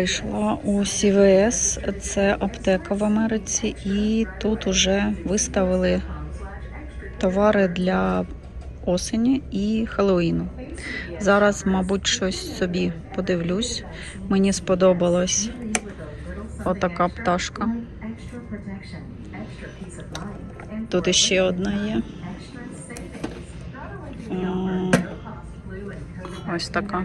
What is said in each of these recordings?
прийшла у CVS, це аптека в Америці, і тут уже виставили товари для осені і Хеллоуіну. Зараз, мабуть, щось собі подивлюсь. Мені сподобалась отака пташка. Тут іще одна є. Ось така.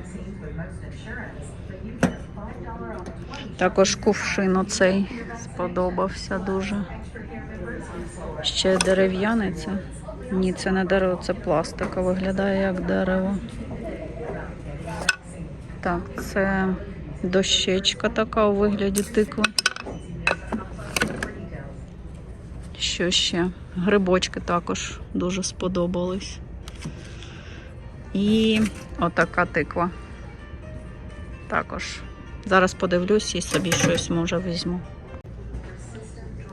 Також кувшин оцей сподобався дуже. Ще дерев'яний це. Ні, це не дерево, це пластика. Виглядає як дерево. Так, це дощечка така у вигляді тикви. Що ще? Грибочки також дуже сподобались. І отака тиква. Також. Зараз подивлюсь і собі щось може візьму.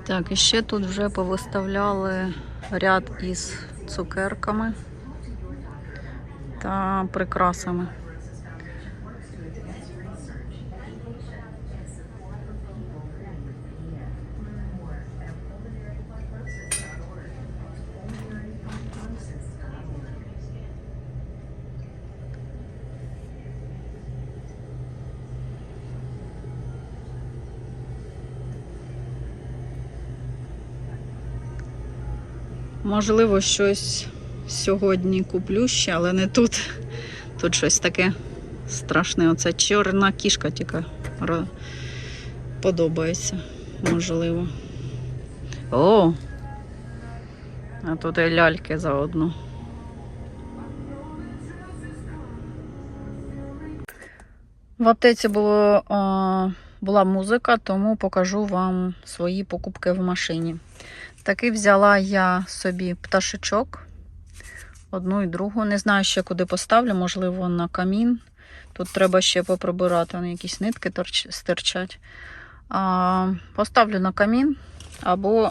Так, і ще тут вже повиставляли ряд із цукерками та прикрасами. Можливо, щось сьогодні куплю ще, але не тут. Тут щось таке страшне. Оця чорна кішка тільки подобається. Можливо. О! А тут і ляльки заодно. В аптеці було, була музика, тому покажу вам свої покупки в машині. Таки взяла я собі пташечок. Одну і другу. Не знаю ще куди поставлю, можливо, на камін. Тут треба ще поприбирати, вони якісь нитки стирчать. А, поставлю на камін або,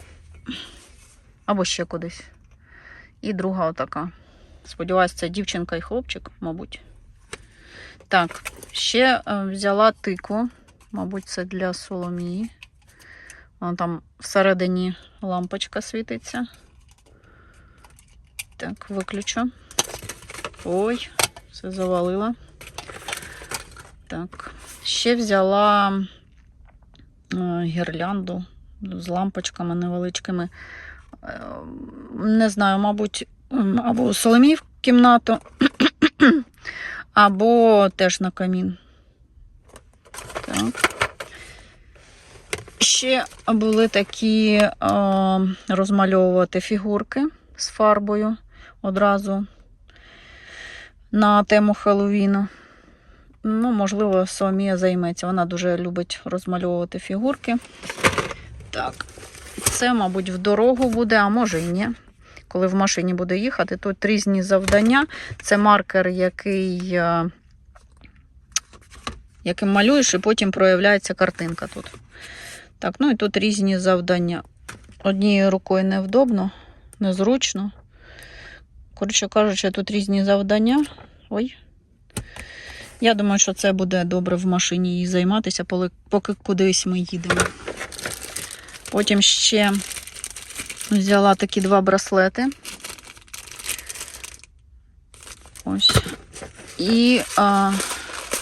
або ще кудись. І друга отака. Сподіваюсь, це дівчинка і хлопчик, мабуть. Так, ще е, взяла тикву. Мабуть, це для Соломії. Вона там всередині лампочка світиться. Так, виключу. Ой, все завалила. Так, ще взяла е, гірлянду з лампочками невеличкими. Е, Не знаю, мабуть, або Соломій в кімнату, або теж на камін. Так. Ще були такі е, розмальовувати фігурки з фарбою одразу на тему Хеллоуіну. Ну, можливо, Соломія займеться. Вона дуже любить розмальовувати фігурки. Так, це, мабуть, в дорогу буде, а може і ні. Коли в машині буде їхати, тут різні завдання. Це маркер, який, е, яким малюєш, і потім проявляється картинка тут. Так, ну і тут різні завдання. Однією рукою невдобно, незручно. Коротше кажучи, тут різні завдання. Ой. Я думаю, що це буде добре в машині їй займатися, поки кудись ми їдемо. Потім ще взяла такі два браслети. Ось. І а,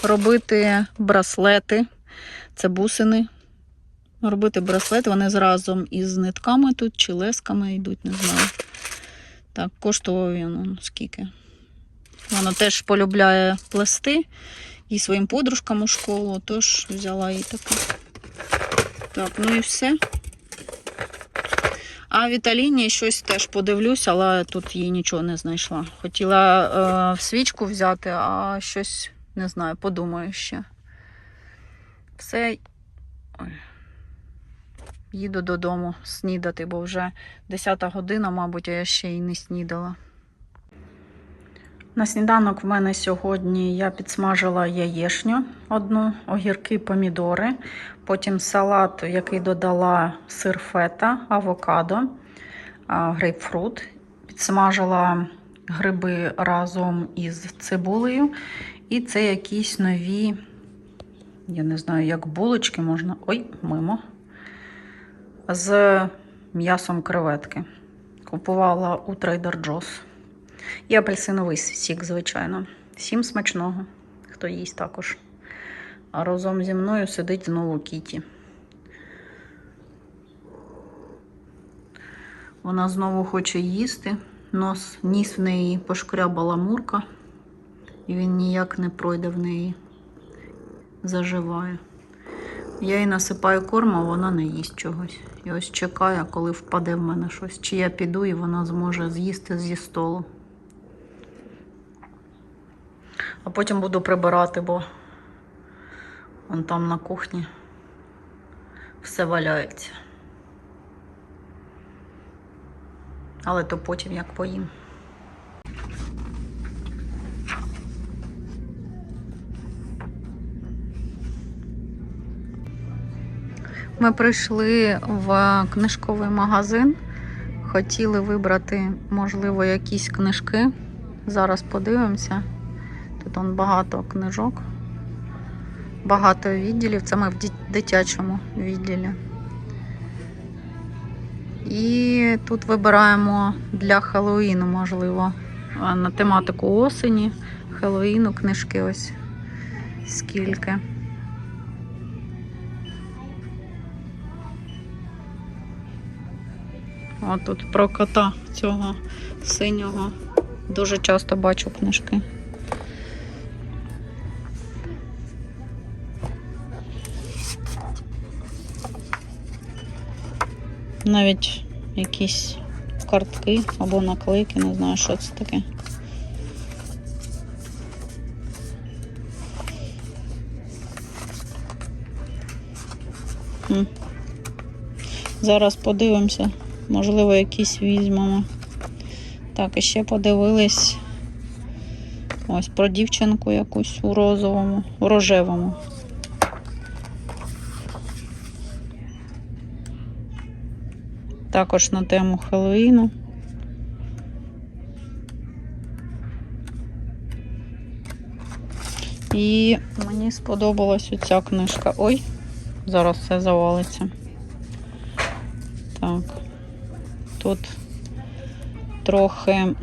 робити браслети. Це бусини робити браслети. Вони зразом із нитками тут чи лесками йдуть, не знаю. Так, коштував він скільки. Вона теж полюбляє плести і своїм подружкам у школу, тож взяла їй таке. Так, ну і все. А Віталіні щось теж подивлюсь, але тут їй нічого не знайшла. Хотіла е, в свічку взяти, а щось не знаю, подумаю ще. Все. Ой. Їду додому снідати, бо вже 10 година, мабуть, а я ще й не снідала. На сніданок в мене сьогодні я підсмажила яєшню одну, огірки, помідори, потім салат, який додала сир фета, авокадо, грейпфрут. Підсмажила гриби разом із цибулею. І це якісь нові я не знаю, як булочки можна. Ой, мимо. З м'ясом креветки. Купувала у Trader Joe's. І апельсиновий сік, звичайно. Всім смачного, хто їсть також. А разом зі мною сидить знову Кіті. Вона знову хоче їсти. Нос, ніс в неї пошкрябала мурка, і він ніяк не пройде в неї. Заживає. Я їй насипаю корм, а вона не їсть чогось. І ось чекає, коли впаде в мене щось. Чи я піду і вона зможе з'їсти зі столу. А потім буду прибирати, бо вон там на кухні все валяється. Але то потім як поїм. Ми прийшли в книжковий магазин. Хотіли вибрати, можливо, якісь книжки. Зараз подивимося. Тут он багато книжок, багато відділів. Це ми в дитячому відділі. І тут вибираємо для Хеллоуіну, можливо, на тематику осені, Хеллоуіну книжки ось скільки. О, тут про кота цього синього. Дуже часто бачу книжки. Навіть якісь картки або наклейки, не знаю, що це таке. Зараз подивимося, можливо, якісь візьмемо. Так, і ще подивились ось про дівчинку якусь у розовому, у рожевому. Також на тему Хеллоуіну. І мені сподобалась оця книжка. Ой, зараз все завалиться. Так. Тут трохи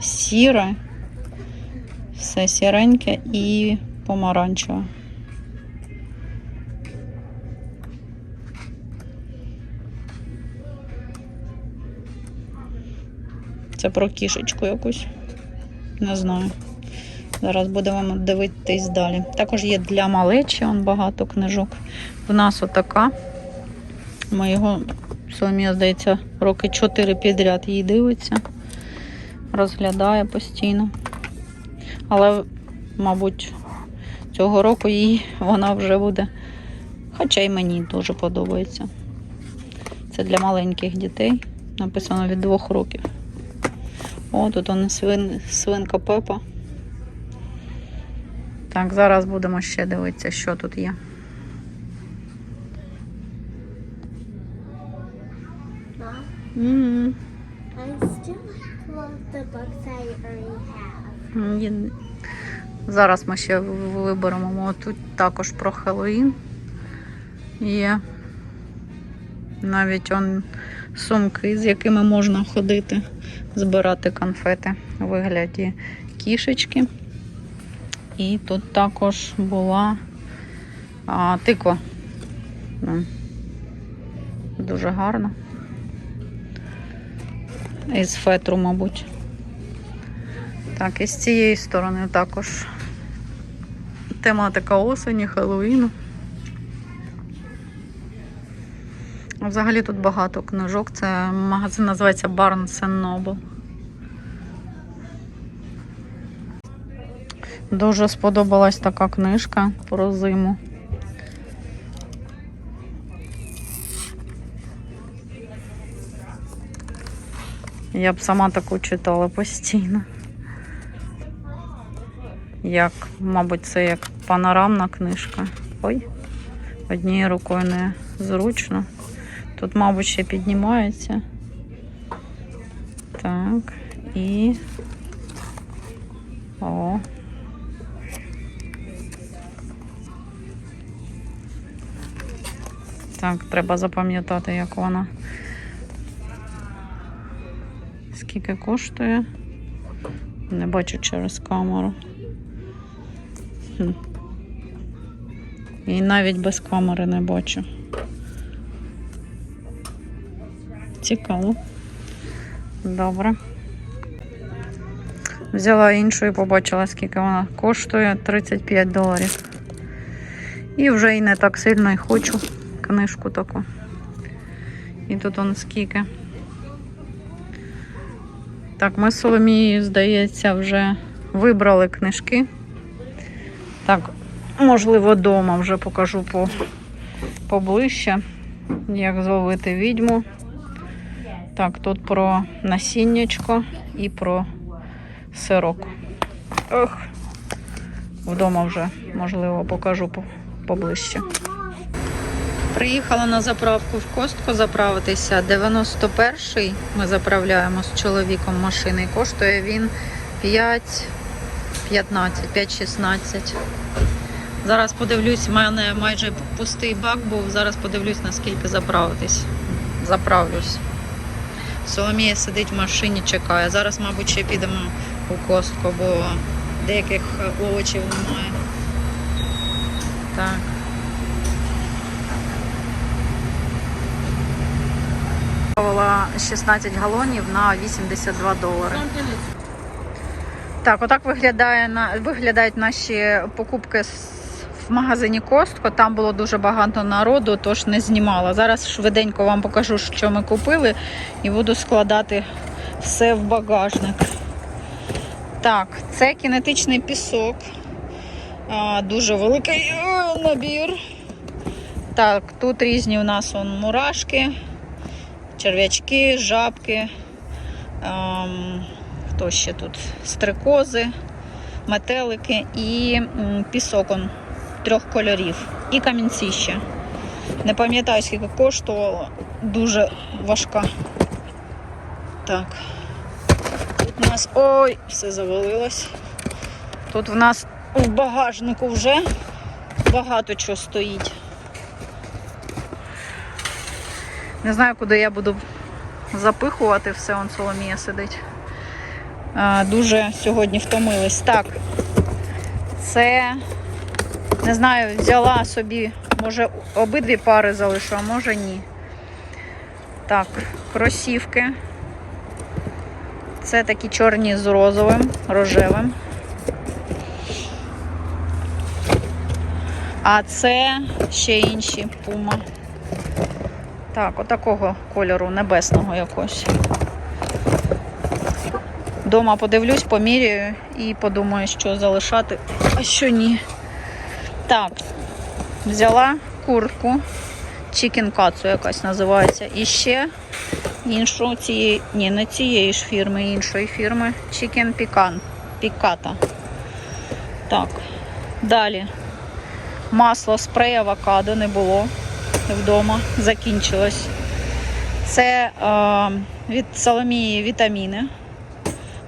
сіре, все сіреньке і помаранчеве. Це про кішечку якусь. Не знаю. Зараз будемо дивитись далі. Також є для малечі он багато книжок. В нас отака. Ми його, Соломія, здається, роки 4 підряд її дивиться, розглядає постійно. Але, мабуть, цього року їй вона вже буде. Хоча й мені дуже подобається. Це для маленьких дітей. Написано від двох років. О, тут вона свин, свинка Пепа. Так, зараз будемо ще дивитися, що тут є. Mom, М, I still love the books I already have. Зараз ми ще виберемо. О, Тут також про Хеллоуін є. Навіть он сумки, з якими можна ходити, збирати конфети у вигляді кішечки. І тут також була а, тиква. Ну, Дуже гарно. Із фетру, мабуть. Так, і з цієї сторони також тематика осені, Хеллоуіну. Взагалі тут багато книжок. Це магазин називається Barnes Noble. Дуже сподобалась така книжка про зиму. Я б сама таку читала постійно. Як, мабуть, це як панорамна книжка. Ой, однією рукою не зручно. Тут, мабуть, ще піднімається. Так, і. О. Так, треба запам'ятати, як вона. Скільки коштує? Не бачу через камеру. І навіть без камери не бачу. Цікаво. Добре. Взяла іншу і побачила, скільки вона коштує 35 доларів. І вже і не так сильно і хочу книжку таку. І тут он скільки. Так, ми з Соломією, здається, вже вибрали книжки. Так, можливо, вдома вже покажу по, поближче, як зловити відьму. Так, тут про насіннячко і про сирок. Ох, вдома вже, можливо, покажу по- поближче. Приїхала на заправку в Костко заправитися. 91-й ми заправляємо з чоловіком машини. Коштує він 5, 15, 5,16. Зараз подивлюсь, в мене майже пустий бак був. Зараз подивлюсь, наскільки заправитись. Заправлюсь. Соломія сидить в машині, чекає. Зараз, мабуть, ще підемо у Костко, бо деяких овочів немає. Так. Поставила 16 галонів на 82 долари. Так, отак виглядає на виглядають наші покупки в магазині Костко. Там було дуже багато народу, тож не знімала. Зараз швиденько вам покажу, що ми купили, і буду складати все в багажник. Так, це кінетичний пісок. А, дуже великий е, набір. Так, тут різні у нас он, мурашки, черв'ячки, жабки. Ем, хто ще тут? Стрикози, метелики і пісок он, трьох кольорів. І камінці ще. Не пам'ятаю, скільки коштувало. Дуже важка. Так. Тут у нас. Ой, все завалилось. Тут в нас в багажнику вже багато чого стоїть. Не знаю, куди я буду запихувати все, он Соломія сидить. А, дуже сьогодні втомились. Так, це, не знаю, взяла собі, може, обидві пари залишу, а може ні. Так, кросівки. Це такі чорні з розовим, рожевим. А це ще інші пума. Так, отакого кольору небесного якось. Дома подивлюсь, поміряю і подумаю, що залишати, а що ні. Так, взяла куртку, Chicken Katsu якась називається. І ще іншу цієї, ні, не цієї ж фірми, іншої фірми. Chicken Pican, Picata. Так, далі. Масло спрей авокадо не було вдома, закінчилось. Це е, від Соломії вітаміни.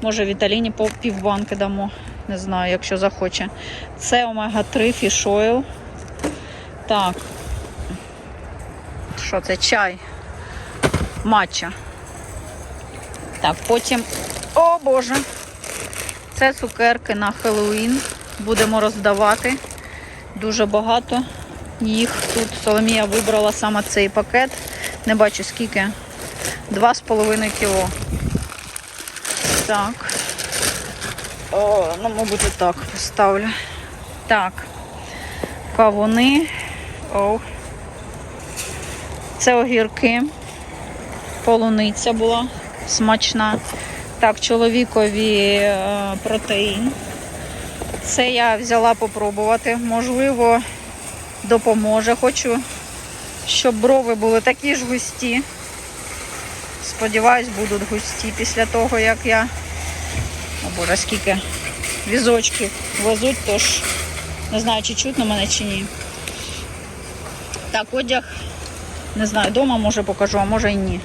Може, Віталіні по півбанки дамо. Не знаю, якщо захоче. Це омега-3 Fish Oil. Так. Що це? Чай. Матча. Так, потім. О Боже! Це цукерки на Хеллоуін. Будемо роздавати. Дуже багато їх тут. Соломія вибрала саме цей пакет. Не бачу скільки. 2,5 кіло. Так. О, ну, мабуть, отак поставлю. Так. Кавуни. О. Це огірки. Полуниця була смачна. Так, чоловікові е, протеїн. Це я взяла попробувати. Можливо, допоможе. Хочу, щоб брови були такі ж густі. Сподіваюсь, будуть густі після того, як я. О Боже, скільки візочків везуть, тож не знаю, чи чутно мене чи ні. Так, одяг, не знаю, вдома може покажу, а може і ні.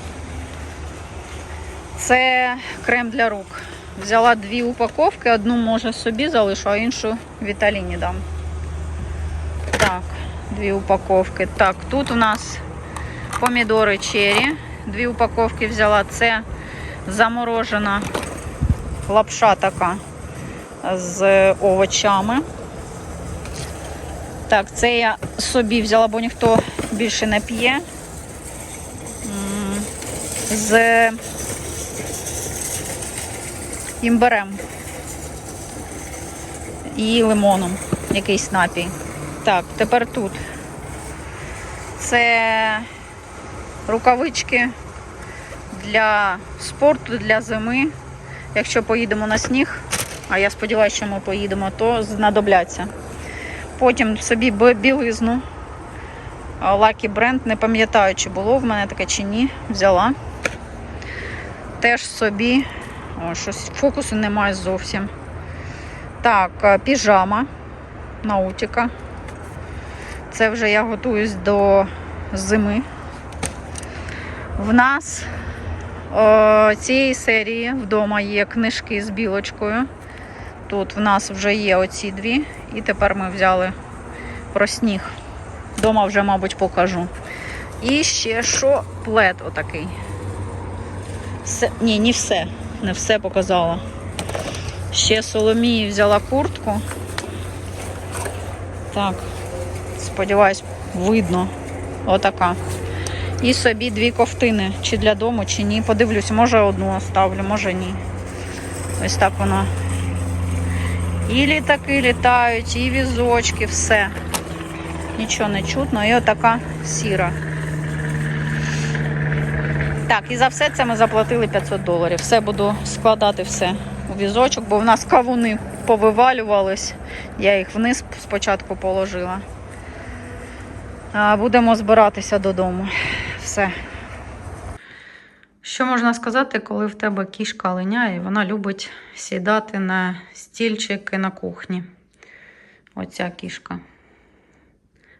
Це крем для рук. Взяла дві упаковки, одну може собі залишу, а іншу Віталіні дам. Так, дві упаковки. Так, тут у нас помідори чері. Дві упаковки взяла. Це заморожена лапша така з овочами. Так, це я собі взяла, бо ніхто більше не п'є. З імбирем і лимоном. Якийсь напій. Так, тепер тут. Це рукавички для спорту, для зими. Якщо поїдемо на сніг, а я сподіваюся, що ми поїдемо, то знадобляться. Потім собі білизну. Lucky Brand, не пам'ятаю, чи було в мене таке чи ні. Взяла. Теж собі. О, щось фокусу немає зовсім. Так, е, піжама наутіка. Це вже я готуюсь до зими. В нас о, цієї серії вдома є книжки з білочкою. Тут в нас вже є оці дві, і тепер ми взяли про сніг. Дома вже, мабуть, покажу. І ще що плед отакий. Все, ні, не все. Не все показала. Ще Соломії взяла куртку. Так, сподіваюсь, видно. Отака. І собі дві ковтини. Чи для дому, чи ні. Подивлюсь, може одну оставлю, може ні. Ось так воно. І літаки літають, і візочки, все. Нічого не чутно. І отака сіра. Так, і за все це ми заплатили 500 доларів. Все буду складати все у візочок, бо в нас кавуни повивалювались. Я їх вниз спочатку положила. Будемо збиратися додому. Все. Що можна сказати, коли в тебе кішка линяє, вона любить сідати на стільчики на кухні. Оця кішка.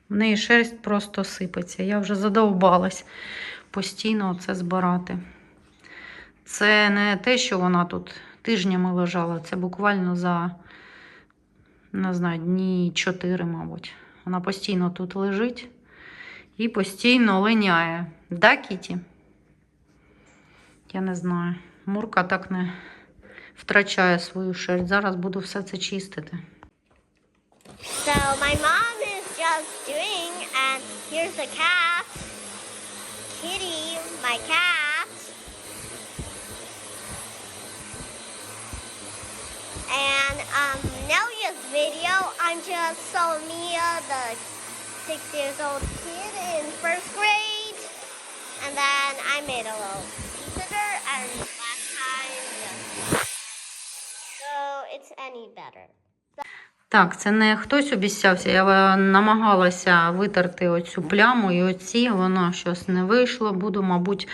В неї шерсть просто сипеться. Я вже задовбалась постійно це збирати. Це не те, що вона тут тижнями лежала, це буквально за, не знаю, дні 4, мабуть. Вона постійно тут лежить і постійно линяє. Да, Кіті? Я не знаю. Мурка так не втрачає свою шерсть. Зараз буду все це чистити. So my mom is just doing, and here's the cat. Kitty, my cat. And um, Nelia's video, I'm just Solomia, the six years old kid in first grade. And then I made a little visitor, and last time. So it's any better. Так, це не хтось обіцявся. Я намагалася витерти оцю пляму і оці, воно щось не вийшло. Буду, мабуть,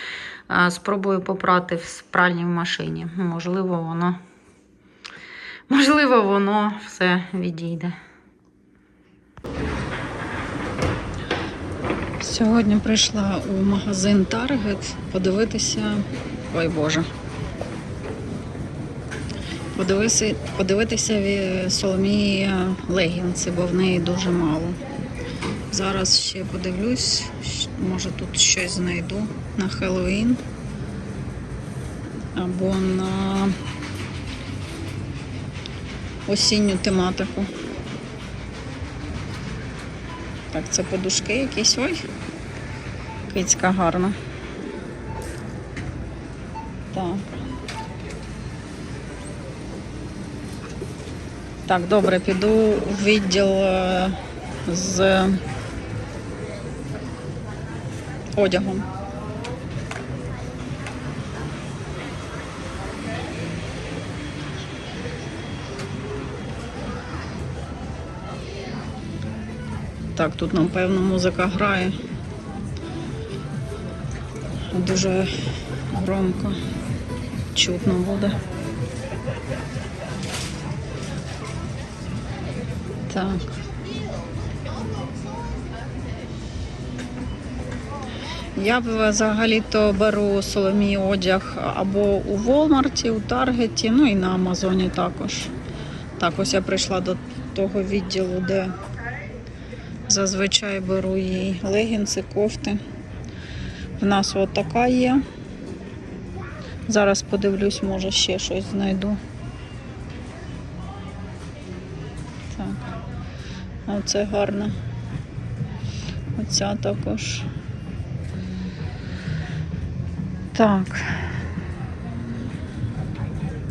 е, спробую попрати в пральній машині. Можливо, воно. Можливо, воно все відійде. Сьогодні прийшла у магазин Target подивитися. Ой Боже. Подивитися ві- Соломії легінси, бо в неї дуже мало. Зараз ще подивлюсь, може тут щось знайду на Хеллоуін або на осінню тематику. Так, це подушки якісь. Ой, кицька гарна. Так. Так, добре, піду в відділ е, з одягом. Так, тут, напевно, музика грає. Дуже громко. Чутно буде. Так. Я взагалі-то беру соломій одяг або у Волмарті, у Таргеті, ну і на Амазоні також. Так, ось я прийшла до того відділу, де зазвичай беру їй легінси, кофти. В нас от така є. Зараз подивлюсь, може ще щось знайду. Так. Оце гарно. Оця також. Так.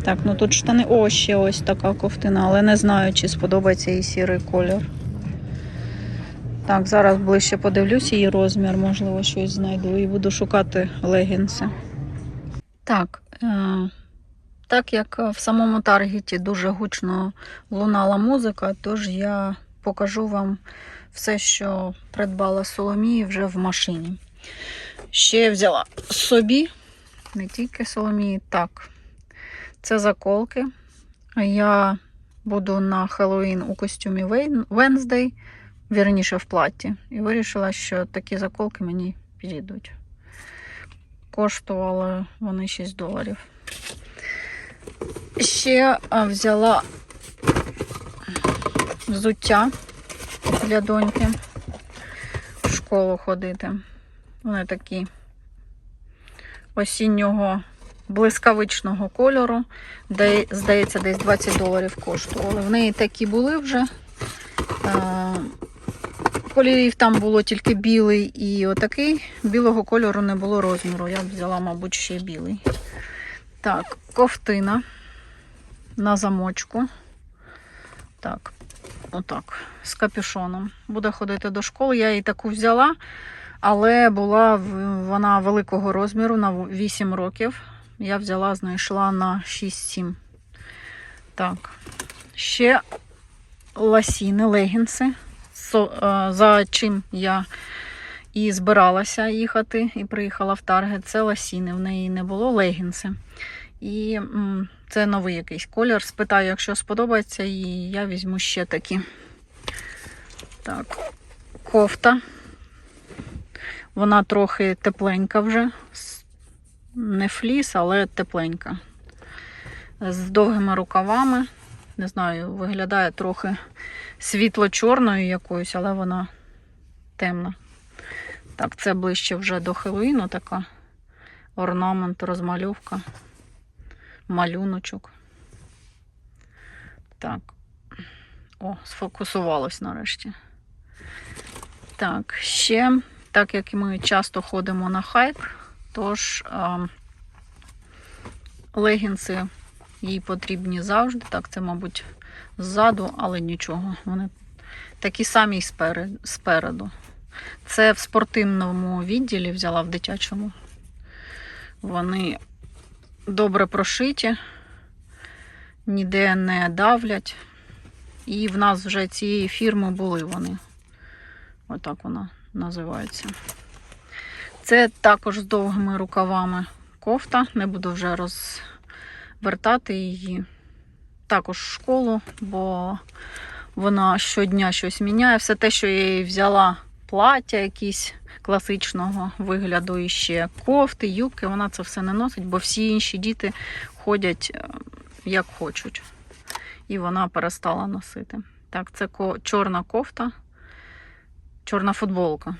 Так, ну тут штани. О, ще ось така ковтина, але не знаю, чи сподобається їй сірий колір. Так, зараз ближче подивлюсь її розмір, можливо, щось знайду і буду шукати легінси. Так, е- так як в самому таргеті дуже гучно лунала музика, тож я покажу вам все, що придбала Соломії вже в машині. Ще взяла собі, не тільки Соломії, так. Це заколки. Я буду на Хеллоуін у костюмі Венздей, вірніше в платі. І вирішила, що такі заколки мені підійдуть. Коштували вони 6 доларів. Ще взяла взуття для доньки в школу ходити. Вони такі осіннього блискавичного кольору, де, здається, десь 20 доларів коштували. В неї такі були вже. Кольорів там було тільки білий і отакий. Білого кольору не було розміру. Я б взяла, мабуть, ще білий. Так, ковтина на замочку. Так, отак, з капюшоном. Буде ходити до школи. Я її таку взяла, але була вона великого розміру на 8 років. Я взяла, знайшла на 6-7. Так. Ще ласіни, легінси. Е, За чим я і збиралася їхати, і приїхала в Таргет. Це ласіни. В неї не було легінси. І це новий якийсь колір. Спитаю, якщо сподобається, і я візьму ще такі. Так, кофта. Вона трохи тепленька вже. Не фліс, але тепленька. З довгими рукавами. Не знаю, виглядає трохи світло-чорною якоюсь, але вона темна. Так, це ближче вже до Хеллоїну така орнамент, розмальовка, малюночок. Так. О, сфокусувалось нарешті. Так, ще, так як ми часто ходимо на хайк, тож а, легінси їй потрібні завжди. Так, це, мабуть, ззаду, але нічого. Вони такі самі й спереду. Це в спортивному відділі взяла в дитячому. Вони добре прошиті, ніде не давлять. І в нас вже цієї фірми були вони. Отак вона називається. Це також з довгими рукавами кофта. Не буду вже розвертати її. Також в школу, бо вона щодня щось міняє. Все те, що я їй взяла, плаття якісь класичного вигляду, і ще кофти, юбки, вона це все не носить, бо всі інші діти ходять е, як хочуть. І вона перестала носити. Так, це чорна кофта, чорна футболка.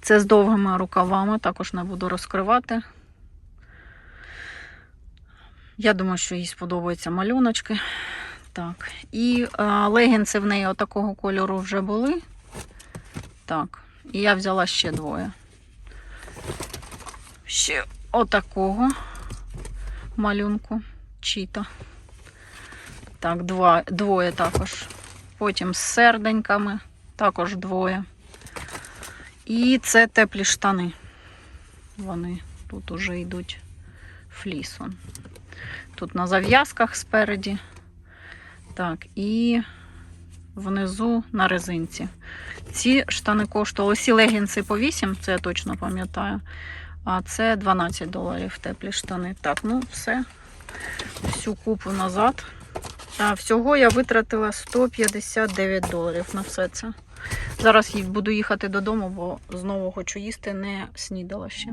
Це з довгими рукавами, також не буду розкривати. Я думаю, що їй сподобаються малюночки. Так. І е, легінси в неї отакого кольору вже були. Так. І я взяла ще двоє. Ще отакого малюнку. Чіта. Так, два, двоє також. Потім з серденьками. Також двоє. І це теплі штани. Вони тут уже йдуть флісом. Тут на зав'язках спереді. Так, і внизу на резинці. Ці штани коштували всі легінси по 8, це я точно пам'ятаю. А це 12 доларів теплі штани. Так, ну все. Всю купу назад. А всього я витратила 159 доларів на все це. Зараз буду їхати додому, бо знову хочу їсти, не снідала ще.